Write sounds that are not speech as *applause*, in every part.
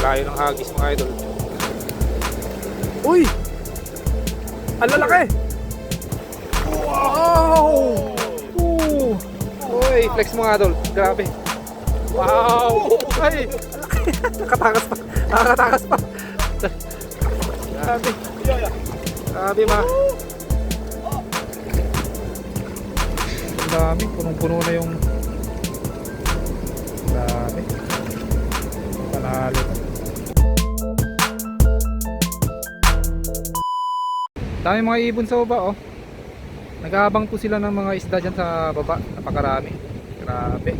Layo ng hagis mga idol. Uy! Ang lalaki! Wow! Ooh! Uy, flex mga idol. Grabe. Wow! Ay! ang. Nakatakas pa. Nakatakas pa. Grabe. Grabe ma. Ang dami. Punong-puno na yung... Grabe. Panalo. Dami mga ibon sa baba oh. Nag-aabang po sila ng mga isda dyan sa baba. Napakarami. Grabe.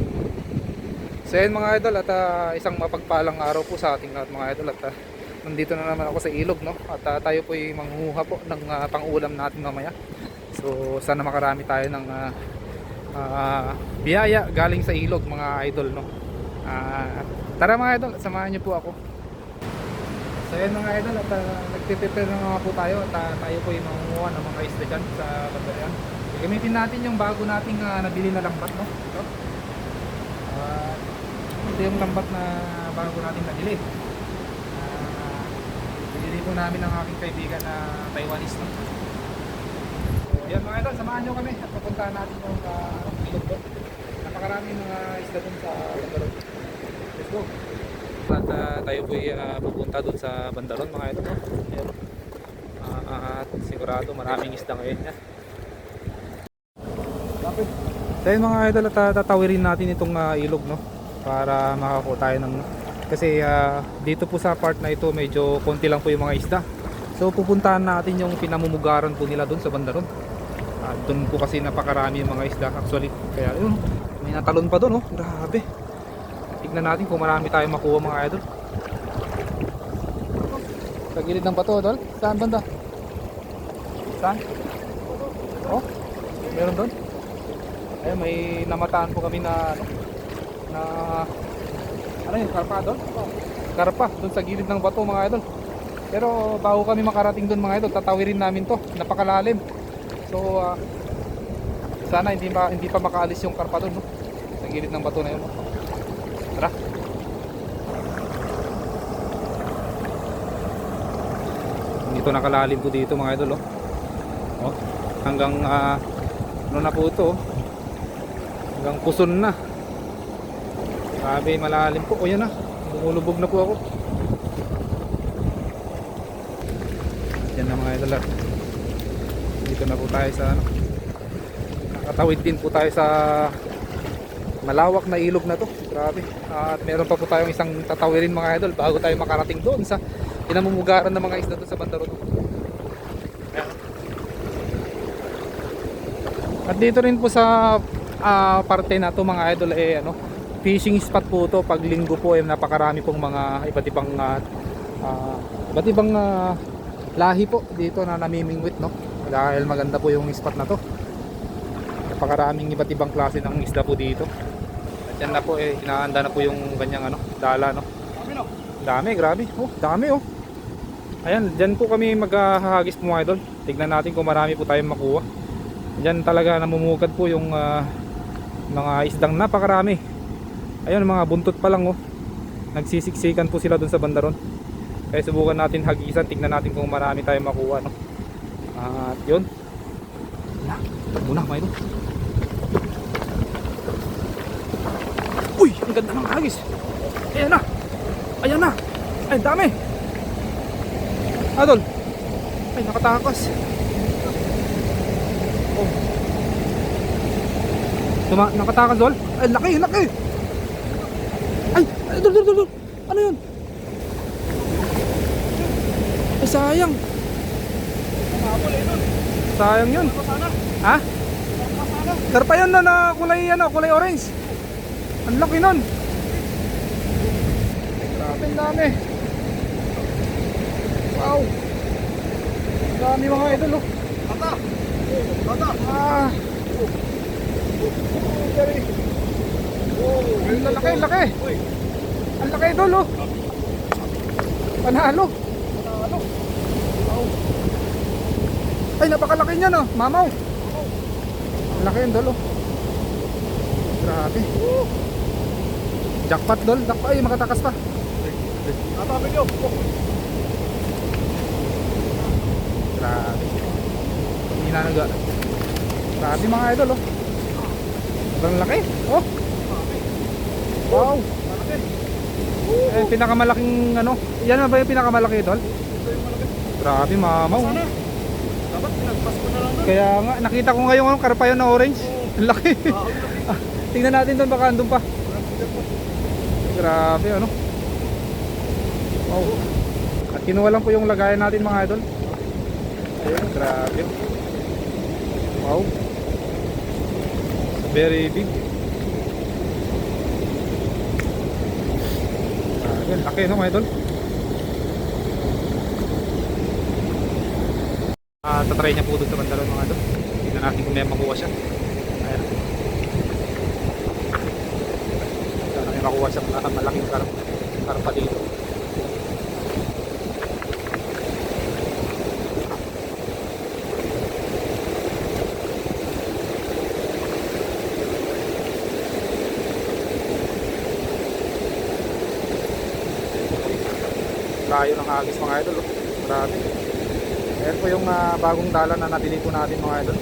So yan mga idol at ah, isang mapagpalang araw po sa ating lahat mga idol at ah, nandito na naman ako sa ilog no at ah, tayo po ay manghuha po ng ah, pang-ulam natin mamaya. So sana makarami tayo ng ah, ah, biyaya galing sa ilog mga idol no. Ah, tara mga idol, samahan niyo po ako. So yan mga idol at uh, nagtitipid na nga po tayo at ah, tayo po ay mangunguha ng mga isda dyan sa bandayan. Gamitin natin yung bago nating ah, nabili na lambat no. Ito. Ah, ito yung lambat na bago nating nabili. Ah, binili po namin ng aking kaibigan na Taiwanese no. So yan mga idol, samahan nyo kami at pupuntahan natin yung uh, ilog. Napakaraming mga isda doon sa bandaron. Let's go. At ah, tayo po ay ah, pupunta doon sa bandaron mga no? Ayan. Ah, at sigurado maraming isda ngayon niya. Yun mga idol at tatawirin natin itong ah, ilog no para makakuha tayo ng kasi ah, dito po sa part na ito medyo konti lang po yung mga isda. So pupuntahan natin yung pinamumugaran po nila doon sa bandaron. At doon po kasi napakarami yung mga isda actually. Kaya yun, may natalon pa doon oh. Grabe. Tignan natin kung marami tayong makuha mga idol. Sa gilid ng bato, idol. Saan banda? Saan? Oh, meron doon? Ayun, may namataan po kami na ano, na ano yun, karpa doon? Karpa, doon sa gilid ng bato mga idol. Pero bago kami makarating doon mga idol, tatawirin namin to. Napakalalim. So, ah, sana hindi pa, hindi pa makaalis yung karpa doon, no? Sa gilid ng bato na yun, no? Dito nakalalim po dito mga idol, oh. Oh, hanggang ah, ano na po ito, oh. Hanggang puson na. Grabe, malalim po. O yan na. Lumulubog na po ako. Yan na mga idol. ah. Dito na po tayo sa ano. Nakatawid din po tayo sa malawak na ilog na to. Grabe. At meron pa po tayong isang tatawirin mga idol bago tayo makarating doon sa pinamumugaran ng mga isda doon sa Bandaron. Ayan. At dito rin po sa ah, parte na to mga idol eh ano, fishing spot po to. Pag linggo po eh napakarami pong mga iba't ibang ah, ah, iba't ibang ah, lahi po dito na namimingwit no? Dahil maganda po yung spot na to. Napakaraming iba't ibang klase ng isda po dito. At yan na po eh inaanda na po yung kanyang ano dala no? Dami grabe. Oh dami oh ayan dyan po kami maghahagis po mga idol. Tignan natin kung marami po tayong makuha. Dyan talaga namumugad po yung ah, mga isdang napakarami. Ayun mga buntot pa lang oh. Nagsisiksikan po sila dun sa bandaron. Kaya subukan natin hagisan. Tignan natin kung marami tayong makuha no? At yun. Na muna mga idol. Uy! Ang ganda ng hagis. Ayan na. Ayan na. Ay ang dami adol ay nakatakas. Oh. Tuma nakatakas dol ay laki laki. Ay ay dol dol dol. ano yun? Ay sayang. Sayang yun. Ha? Karpa yun na na kulay ano kulay orange. Ang laki nun. Grabe dami. Wow dami mga idol oh Bata! Bata! ah ang laki ang laki ang laki idol oh panalo Ano? Ay, napakalaki niya no, mamaw. Ang laki yung dolo. Grabe. Jackpot dol. Ay, makatakas pa. Nyo. Oh, Grabe. Hindi na naga. Grabe mga idol oh. Sobrang laki. Oh. Wow. malaki. Eh, pinakamalaking ano. Yan na ba yung pinakamalaki idol? Ito yung malaki. Grabe mamaw. Sana. Dapat pinagpas ko na lang doon. Kaya nga, nakita ko ngayon ang na orange. Ang laki. Ah. *laughs* Tingnan natin doon, baka andun pa. Grabe ano. Wow. At kinuha lang po yung lagayan natin mga idol. Ayun, grabe. Wow. Very big. Grabe, laki no mga idol. Ah, tatry niya po doon sa bandalon mga idol. Tingnan natin kung may makuha siya. Ayan. Sana may makuha siya malaking karp karpa dito. Layo ng agis mga idol. Oh. Marami. Ayan po yung ah, bagong dala na nabili po natin mga idol.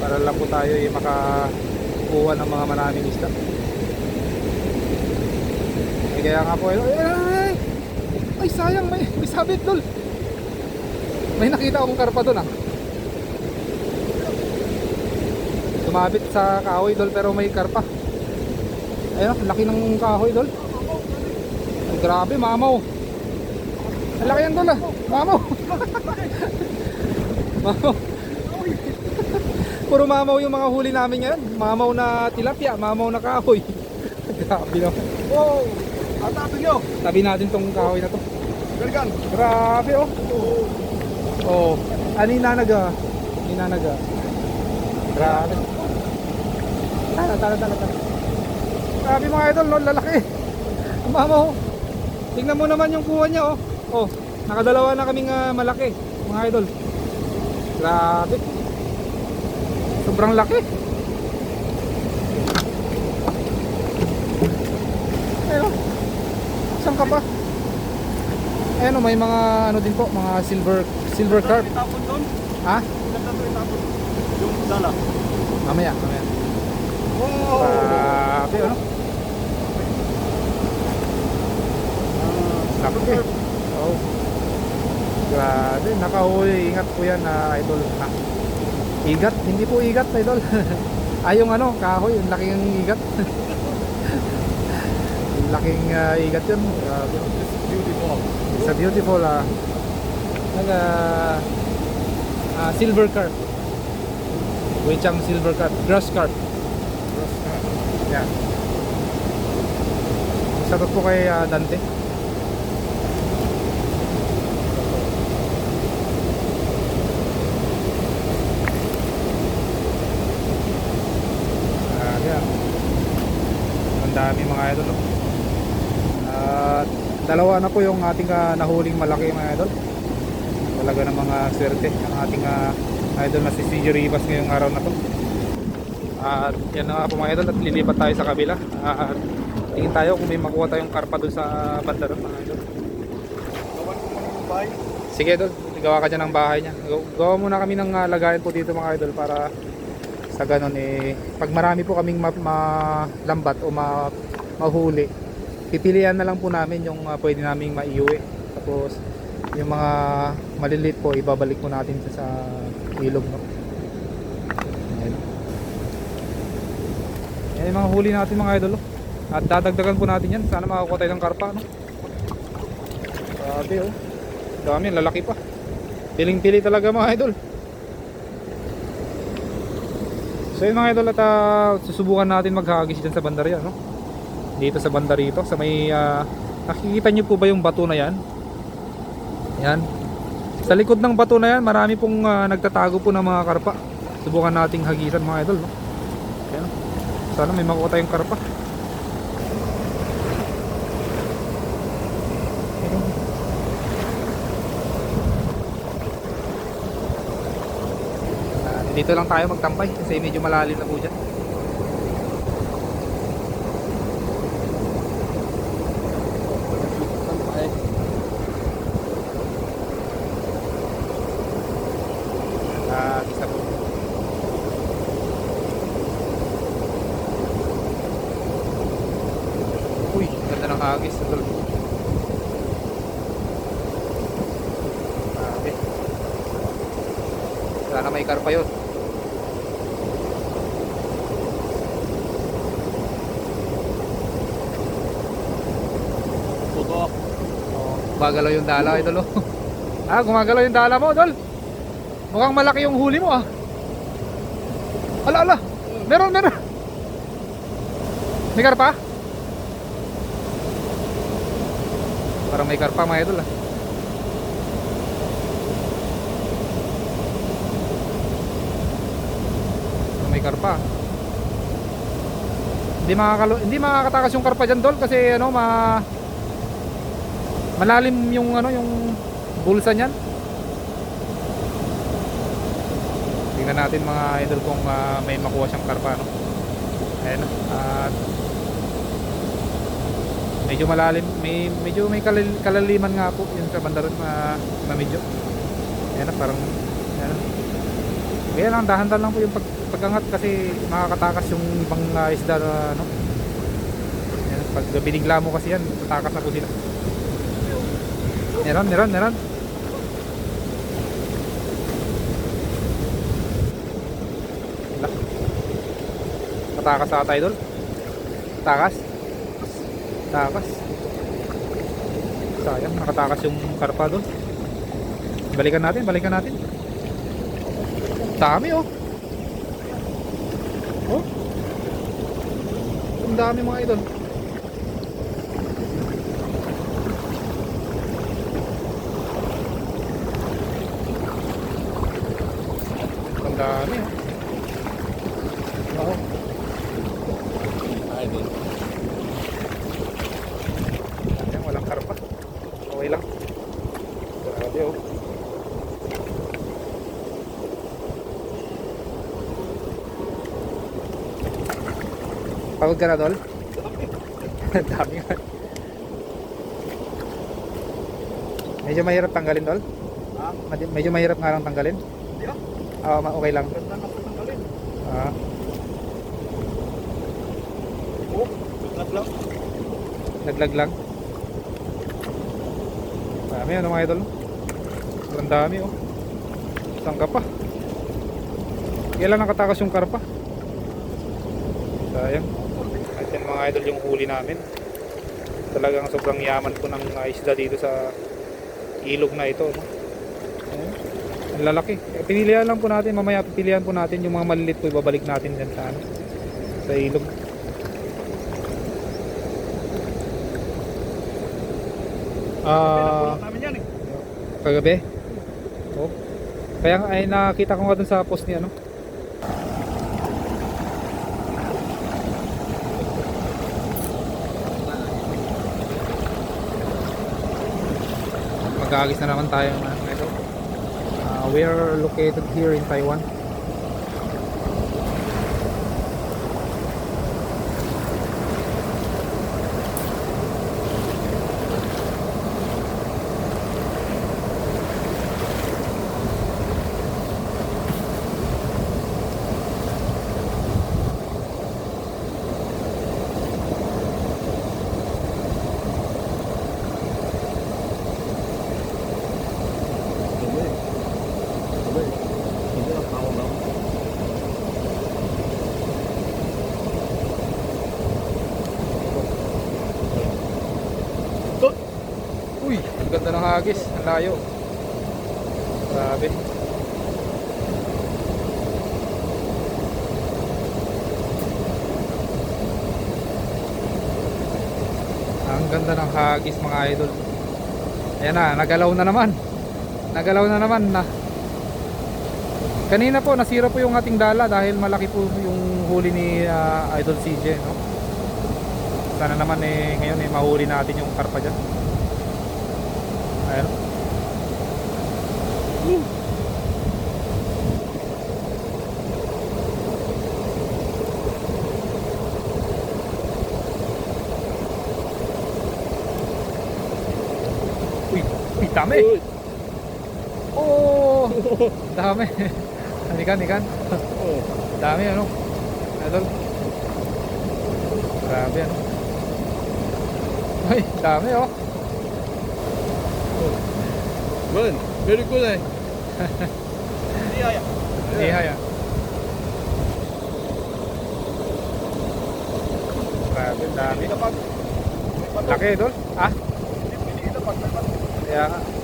Para lang po tayo eh, makakuha ng mga maraming isda. Eh, kaya nga po, ay, ay, ay, ay sayang, may, may sabit dol. May nakita akong karpa doon ah. Sumabit sa kahoy dol pero may karpa. Ayun, laki ng kahoy dol. Grabe, mamaw. Ang laki yan dol ah. Mamaw. mamaw. Puro mamaw yung mga huli namin ngayon. Mamaw na tilapia, mamaw na kahoy. *laughs* grabe naman. Wow. Natabi nyo. Tabi natin tong kahoy na to. Galigan. Grabe oh. Oo. Oh, ano yung nanaga? Yung nanaga. Grabe. Tala, tala, tala, tala. Grabe mga idol, no? lalaki. Mama oh. Tingnan mo naman yung kuha niya oh. Oh, nakadalawa na kaming ah, malaki, mga idol. Grabe. Sobrang laki. Ayun. Saan ka pa? Ayun, oh, may mga ano din po, mga silver silver carp. Ha? Yung dala. Mamaya, mamaya. Wow. Grabe, ano? Ah, Laki. Oh. Grabe, nakahuli. Ingat po yan na idol. Ha? Igat, hindi po igat idol. Ay, *laughs* yung ano, kahoy, yung laking igat. *laughs* yung laking ah, igat yun. Grabe. Beautiful. It's a beautiful ah. Naga ah, silver carp. Wechang silver carp, grass carp. Yan. Shoutout po kay ah, Dante. Ah, yan. Ang dami mga idol. oh. At dalawa na po yung ating ah, nahuling malaki mga idol. Talaga ng mga swerte ang ating ah, idol na si CJ Rivas ngayong araw na to. At yan na po mga idol at lilipat tayo sa kabila. At tingin tayo kung may makuha tayong karpa doon sa banda doon mga idol. Sige idol, gawa ka dyan ng bahay niya. Gaw- Gawa muna kami ng ah, lagayan po dito mga idol para sa ganun eh pag marami po kaming ma- malambat o ma mahuli pipilian na lang po namin yung ah, pwede naming maiuwi. Tapos yung mga maliliit po ibabalik po natin sa, sa ilog no? Ayan. Yan yung mga huli natin mga idol oh. at dadagdagan po natin yan. Sana makakuha tayo ng karpa no? Grabe oh. Dami lalaki pa. Piling pili talaga mga idol. So yun mga idol at ah, susubukan natin maghagis dyan sa bandarya no? Dito sa banda rito sa may ah, nakikita nyo po ba yung bato na yan? Yan Sa likod ng bato na yan marami pong ah, nagtatago po ng mga karpa Subukan nating hagisan mga idol no? Yan. Sana may makuha tayong karpa dito lang tayo magtampay kasi medyo malalim na po dyan Uy, ganda ng hagis. Idol. Grabe. Sana may karpa yun. Tutok. Gumagalaw yung dala, idol. oh. *laughs* ah, gumagalaw yung dala mo, idol. Mukhang malaki yung huli mo, ah. Ala, ala. Meron, meron. May karpa? Parang may karpa, mga idol, ah. Parang may karpa. Hindi makakalo hindi makakatakas yung karpa diyan, dol, kasi ano, ma Malalim yung ano yung bulsa niyan. Tingnan natin mga idol kung ah, may makuha siyang karpa no. Ayan. At medyo malalim, may medyo may kalal- kalaliman nga po yung sa banda ron na, na medyo. Ayan na parang ayan. Kaya lang dahan-dahan lang po yung pag, pagkangat kasi makakatakas yung ibang ah, isda na ano. Ayan, pag binigla mo kasi yan, tatakas na po sila. Meron, meron, meron. Wala. Matakas ata idol. Takas. Takas. Sayang, nakatakas yung karpa doon. Balikan natin, balikan natin. Dami oh. Oh. Ang dami mga idol. Ang dami oh. Oo. Ay, din. Ayan, walang karpa. Okay lang. Grabe oh. Pagod ka na? Ang *laughs* dami nga. Medyo mahirap tanggalin, Dol? Ha? Medyo mahirap nga lang tanggalin? Hindi ah. Oo, ma- okay lang. Ganda na patanggalin. Ah, Oh, gat lang. naglag lang. Dami ano mga idol? Sobrang dami oh. Ka pa? Kailan nakatakas yung karpa? Sayang. Mga idol yung huli namin. Talagang sobrang yaman po ng uh, isda dito sa ilog na ito. No? Ang lalaki. Eh, pinilihan lang po natin. Mamaya pipilihan po natin yung mga malilit po ibabalik natin dyan sa, ano, sa ilog. Ah, eh. kagabi? Oh. Kaya ay nakita ko nga dun sa post ni ano. Mag-aagis na naman tayo ito. Ah, we are located here in Taiwan. Hagis. Ang layo. Grabe. Ang ganda ng hagis mga idol. Ayan na, nagalaw na naman. Nagalaw na naman na. Kanina po nasira po yung ating dala dahil malaki po yung huli ni ah, Idol CJ, no? Sana naman eh ngayon eh mahuli natin yung karpa diyan. Ayan. Uy, uy, dami. Uy! Oh, dami. *laughs* Hanikan, hanikan. Oh. Dami ano. Idol. Grabe ano. Ay, dami oh. Man, very good eh. Hindi *laughs* kaya. Hindi haya. Grabe, dami. Laki idol. Ah, hindi kapag, kaya nga.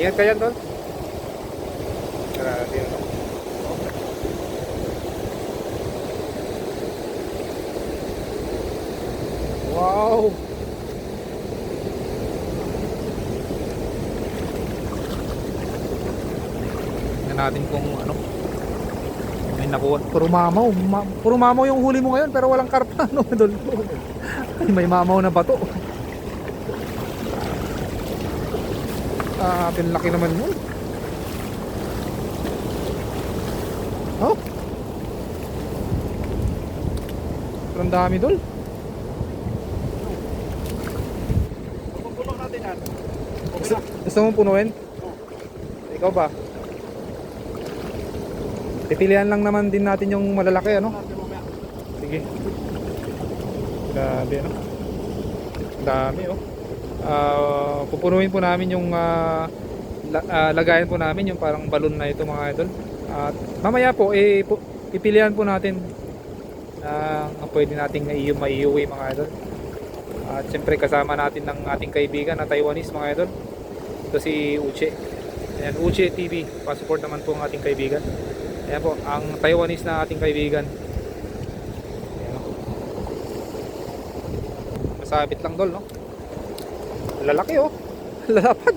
Ingat ka yan tol. Grabe ano. Wow! Tingnan natin kung ano. May nakuha. Puro mamaw. Ma puro mamaw yung huli mo ngayon pero walang karpa. *laughs* Idol? Ay, may mamaw na bato. Ah, pinlaki naman yun. Oh. Ang dami dol. Gusto, gusto mong punuin? Ikaw ba? Pipilian lang naman din natin yung malalaki ano? Sige. Grabe ano? Dami oh. Ah, pupunuin po namin yung ah, lagayan po namin yung parang balon na ito mga idol. At mamaya po eh pu- pipilian po natin na ang pwede nating naiyo maiuwi mga idol. At siyempre kasama natin ng ating kaibigan na Taiwanese mga idol. Ito si Uche. Ayan, Uche TV. Passport naman po ang ating kaibigan. Ayan po, ang Taiwanese na ating kaibigan. Ayan. Masabit lang dol, no? Lalaki oh. *laughs* Lalapad.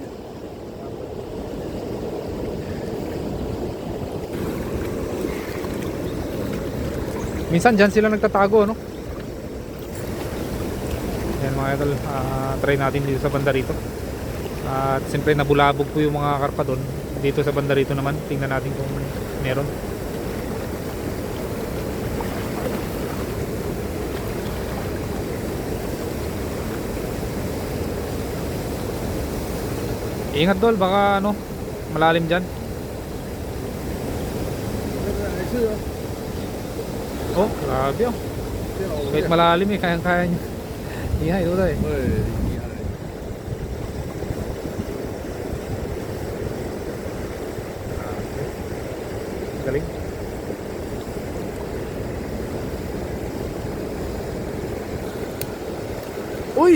Minsan dyan sila nagtatago, no? Ayan mga idol, ah, try natin dito sa banda rito. At siyempre nabulabog po yung mga karpa doon. Dito sa banda rito naman, tingnan natin kung meron. Ingat dol, baka ano, malalim dyan. Oh, grabe oh. Kahit malalim eh, kayang-kaya nyo. Iya, ito tayo. Galing. Uy!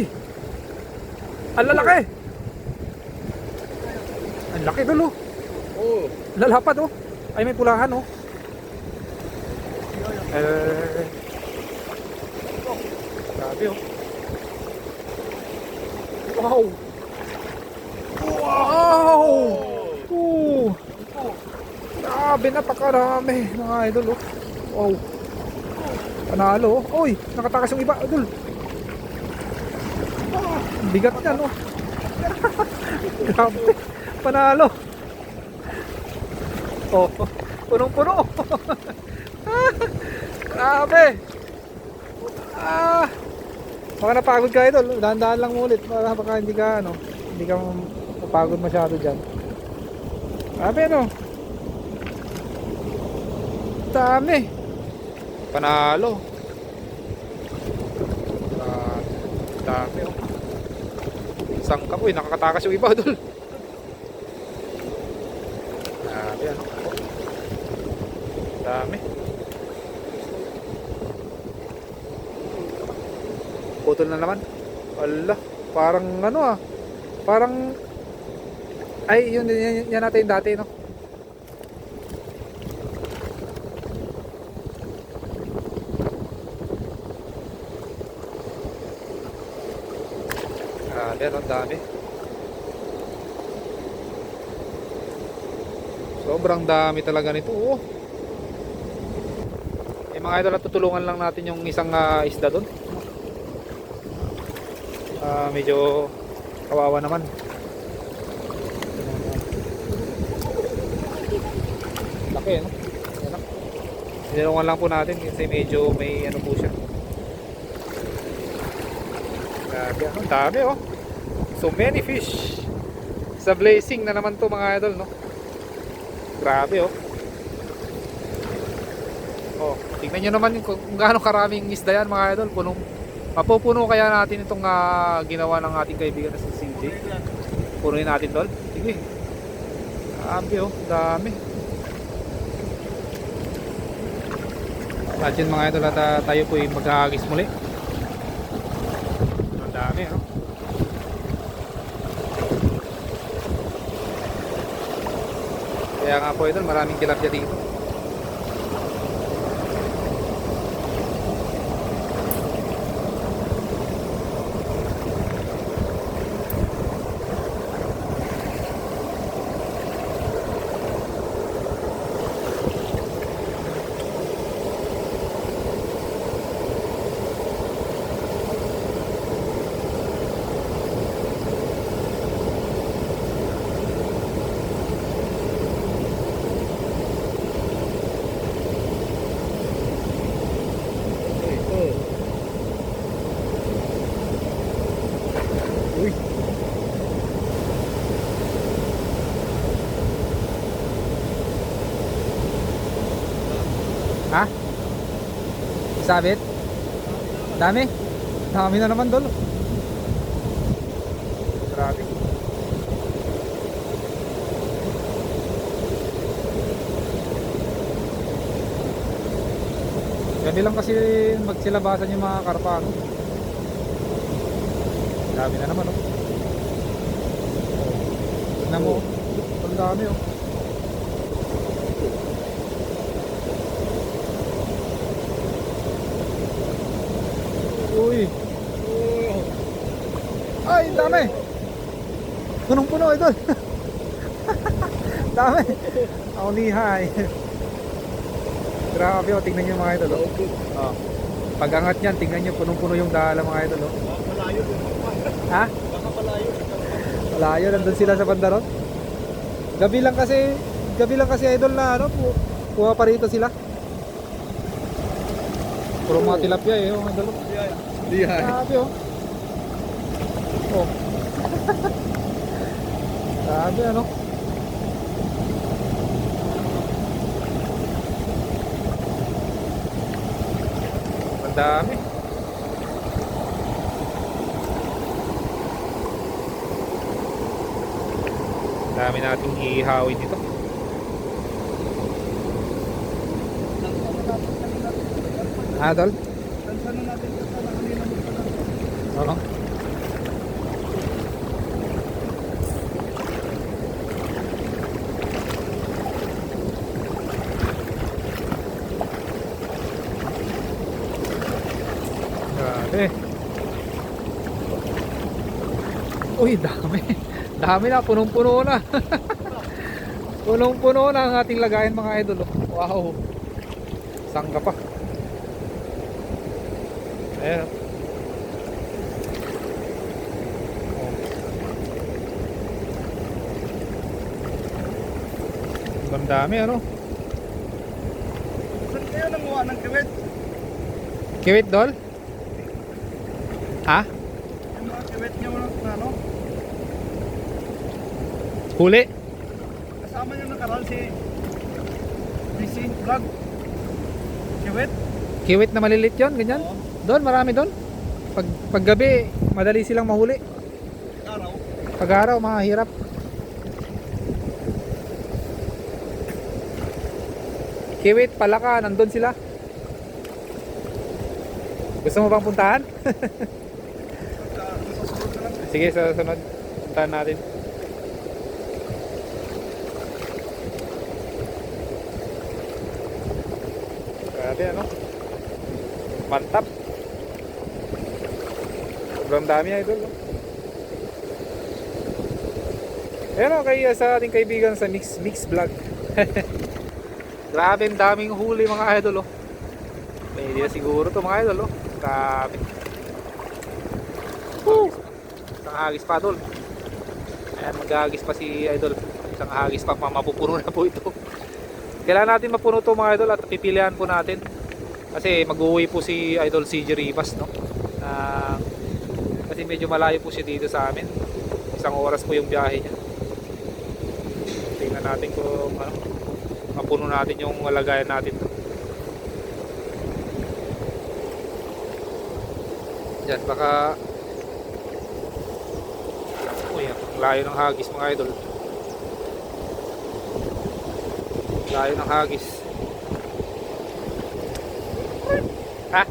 Ang lalaki! Ang laki dulo. Oh, Lalapad oh. Ay may pulahan oh. Eh. Grabe oh. Wow! Wow! Oh! Grabe napakarami mga idol oh. Wow. Panalo oh. Uy, nakatakas yung iba idol. Bigat yan oh. *laughs* Grabe. Panalo. Oh, punong-puno. *laughs* Grabe. Ah. Baka napagod ka idol. Dahan-dahan lang ulit. Baka, baka hindi ka ano, hindi ka mapagod masyado diyan. Grabe no. Dami. Panalo. Ah, dami oh. Sangka ko eh, nakakatakas yung iba *laughs* dul. Grabe ano. Dami. Putol na naman. Wala. Parang ano ah. Parang ay yun yan, yan natin dati no. Grabe ano, ang dami. Sobrang dami talaga nito. Oh. Mga idol, tutulungan lang natin yung isang ah, isda doon. Ah, medyo kawawa naman. Laki, no? Yan lang. Tinulungan lang po natin kasi medyo may ano po siya. Grabe, ano? Ang dami, oh. So many fish. Sa blazing na naman to mga idol, no? Grabe, oh. Oh, tingnan nyo naman kung gaano karaming isda yan mga idol. Punong, mapupuno kaya natin itong ah, ginawa ng ating kaibigan na si CJ. Punuin natin tol. Sige. Grabe oh, dami. At yun mga idol at ah, tayo po ay mag-aagis muli. Ang dami no. Kaya nga po idol, maraming tilapia dito. Sabit? Dami? Dami na naman dolo. Grabe. Gabi lang kasi magsilabasan yung mga karpano. Dami na naman oh. Tignan mo. Ang dami oh. Uy. Oh. Ay, dami. Punong-puno idol. *laughs* dami. Ako nihay. Grabe oh, tingnan niyo mga idol. Oh. Oh. Pag angat niyan, tingnan niyo punong-puno yung dala mga idol. Oh. Malayo. Ha? Baka malayo. Malayo, nandun sila sa bandarot. Gabi lang kasi, gabi lang kasi idol na ano, pu puha pa rito sila. Puro mga tilapia eh, oh, idol. oh. Di ay. Grabe oh. Oh. Grabe ano. Ang dami. Dami nating ihawin dito. Ah, tol? Tansan na natin ito sa kanina mo pala. Oo. Grabe. Uy, dami. Dami na, punong-puno na. *laughs* punong-puno na ang ating lagayan mga idol. Wow. Sangka pa. Ayan. oh. Ang dami ano? Saan kayo nanguha ng kiwit? Kiwit dol? Ha? Yung mga kiwit niyo ano? Huli? Kasama niyo nakaraan si DC Vlog. Kiwit? Kiwit na malilit yon ganyan? Oo. Doon, marami doon. Pag, pag gabi, madali silang mahuli. Araw. Pag araw, mahirap. Kiwit, palaka, nandun sila. Gusto mo bang puntahan? *laughs* Sige, sa sunod, puntahan natin. Grabe ano? Mantap. Sobrang dami idol. No? Ayan o, kay, sa ating kaibigan sa Mix, Mix Vlog. *laughs* Grabe, daming huli mga idol. Oh. Pwede na siguro to mga idol. Oh. Grabe. Woo! Isang hagis pa tol. Ayan, maghahagis pa si idol. Isang hagis pa, pa mapupuno na po ito. Kailangan natin mapuno to mga idol at pipilian po natin. Kasi mag-uwi po si Idol CJ Rivas no. Uh, kasi medyo malayo po siya dito sa amin. Isang oras po yung biyahe niya. Tingnan natin kung ano, mapuno natin yung lagayan natin. Diyan baka Uy, layo ng hagis mga idol. Layo ng hagis. Ha?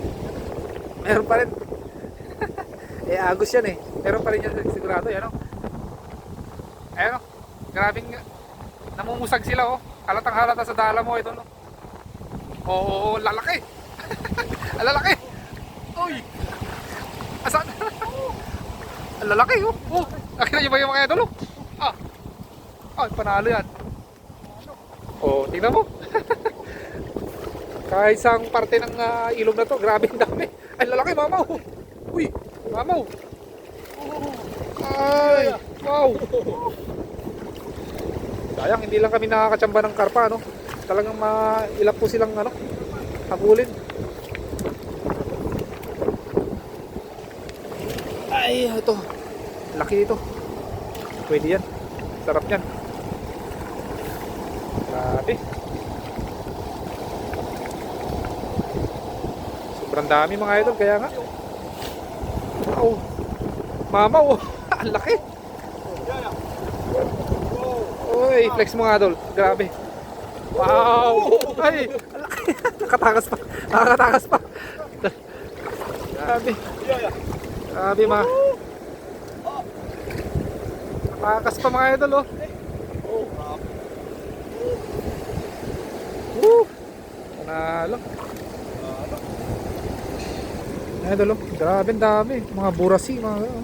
Meron pa rin. *laughs* eh, agos yan eh. Meron pa rin yan sigurado. Yan o. Ayan o. Grabing namumusag sila oh. Halatang halata sa dala mo ito no. Oo, lalaki. Ang *laughs* lalaki. Uy. Asan? *laughs* Lalaki oh. Oh, nakita niyo ba yung mga idol oh? Ah. Ah, panalo yan. Oh, tingnan mo. *laughs* Kahit isang parte ng ah, ilog na to, grabe ang dami. Ay, lalaki, mamaw. Uy, mamaw. Ay, wow. Sayang, hindi lang kami nakakatsamba ng karpa, no? Talagang mailap po silang, ano, habulin. Ay, ito. Laki ito. Pwede yan. Sarap yan. Grabe. Sobrang dami mga idol, kaya nga. Oh. Mama, oh. *laughs* Ang laki. Uy, flex mo nga, idol. Grabe. Wow! Ay, ang laki. *laughs* Nakatakas pa. Nakatakas pa. Grabe. Grabe, ma. Nakatakas pa mga idol, oh. Woo! Panalo. Idol, oh. Grabe, ang dami. Mga burasi, mga oh.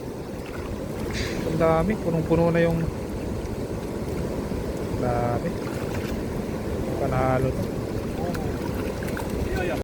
Ang dami. Punong-puno na yung Grabe. Panalo to.